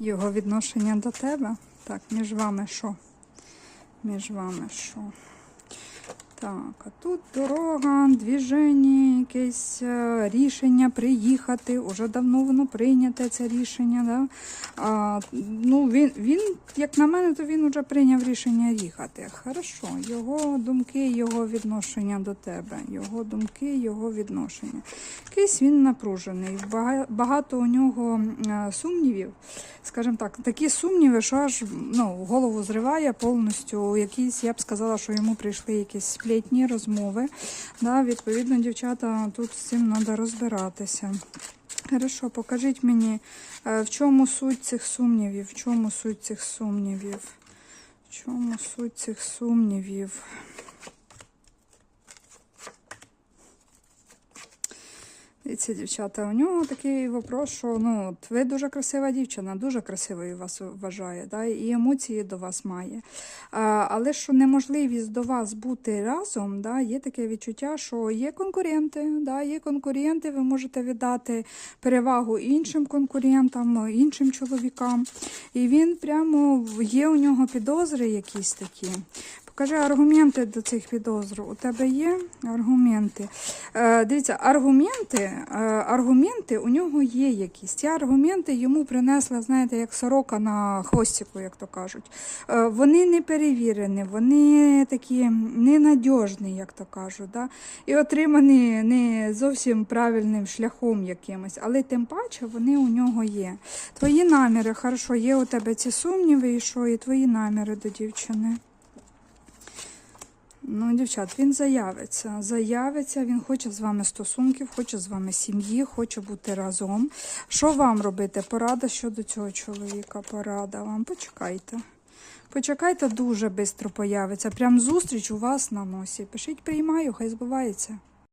Його відношення до тебе. Так, між вами що? Між вами що? Так, а тут дорога, двіження, якесь е, рішення приїхати. Уже давно воно прийняте це рішення. Да? А, ну, він, він, як на мене, то він вже прийняв рішення їхати. Хорошо, його думки, його відношення до тебе. Його думки, його відношення. Якийсь він напружений. Багато у нього е, сумнівів. Скажімо так, такі сумніви, що аж ну, голову зриває повністю. Якісь, я б сказала, що йому прийшли якісь сплетні розмови. Да, відповідно, дівчата, тут з цим треба розбиратися. Хорошо, покажіть мені, е, в чому суть цих сумнівів? В чому суть цих сумнівів? В чому суть цих сумнівів? Дивіться, дівчата, у нього такий вопрос, що ну, от ви дуже красива дівчина, дуже красивою вас вважає, да, і емоції до вас має. А, але що неможливість до вас бути разом, да, є таке відчуття, що є конкуренти, да, є конкуренти, ви можете віддати перевагу іншим конкурентам, іншим чоловікам. І він прямо є у нього підозри якісь такі. Покажи аргументи до цих підозр. У тебе є аргументи. Е, дивіться, аргументи, е, аргументи у нього є якісь. Ці аргументи йому принесла, знаєте, як сорока на хвостику, як то кажуть. Е, вони не перевірені, вони такі ненадіжні, як то кажуть. Да? І отримані не зовсім правильним шляхом якимось, але тим паче вони у нього є. Твої наміри, хорошо, є у тебе ці сумніви, і що, і твої наміри до дівчини. Ну, дівчат, він заявиться. Заявиться, він хоче з вами стосунків, хоче з вами сім'ї, хоче бути разом. Що вам робити? Порада щодо цього чоловіка. Порада вам. Почекайте. Почекайте, дуже швидко появиться. Прям зустріч у вас на носі. Пишіть, приймаю, хай збувається.